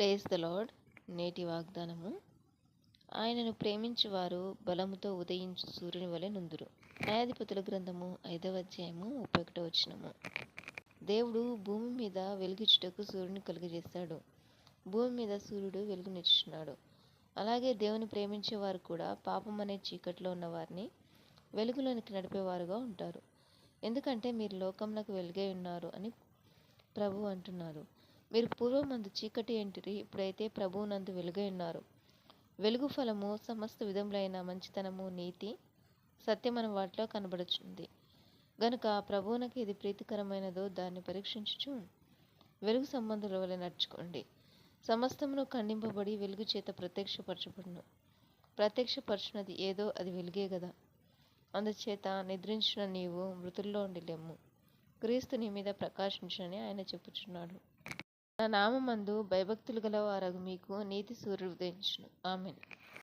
Praise the lord. నేటి వాగ్దానము. ఆయనను ప్రేమించువారు బలముతో ఉదయించు సూర్యుని వలె నుందురు. న్యాయాధిపతుల గ్రంథము ఐదవ అధ్యాయము ముప్పై ఒకటో వచనము. దేవుడు భూమి మీద వెలుగుచుటకు సూర్యుని కలుగజేశాడు భూమి మీద సూర్యుడు వెలుగునిచ్చున్నాడు అలాగే దేవుని ప్రేమించేవారు కూడా పాపం అనే చీకట్లో ఉన్న వారిని వెలుగులోనికి నడిపేవారుగా ఉంటారు. ఎందుకంటే మీరు లోకంలోకి వెలుగై ఉన్నారు అని ప్రభు అంటున్నారు. మీరు పూర్వమందు చీకటి ఏంటిరి ఇప్పుడైతే ప్రభువునందు వెలుగై ఉన్నారు. వెలుగు ఫలము సమస్త విధములైన మంచితనము నీతి సత్యమన వాటిలో కనబడుచుంది. గనుక ప్రభువునకి ఇది ప్రీతికరమైనదో దాన్ని పరీక్షించుచు వెలుగు సంబంధుల వలె నడుచుకోండి. సమస్తమును ఖండింపబడి వెలుగు చేత ప్రత్యక్షపరచబడును. ప్రత్యక్షపరచునది ఏదో అది వెలుగే కదా అందుచేత నిద్రించిన నీవు మృతుల్లో ఉండి లెమ్ము క్రీస్తు నీ మీద ప్రకాశించునని ఆయన చెప్పుచున్నాడు. నా నామందు భయభక్తులు గల వారగు మీకు నీతి సూర్యుడు ఉదయించును. ఆమెన్.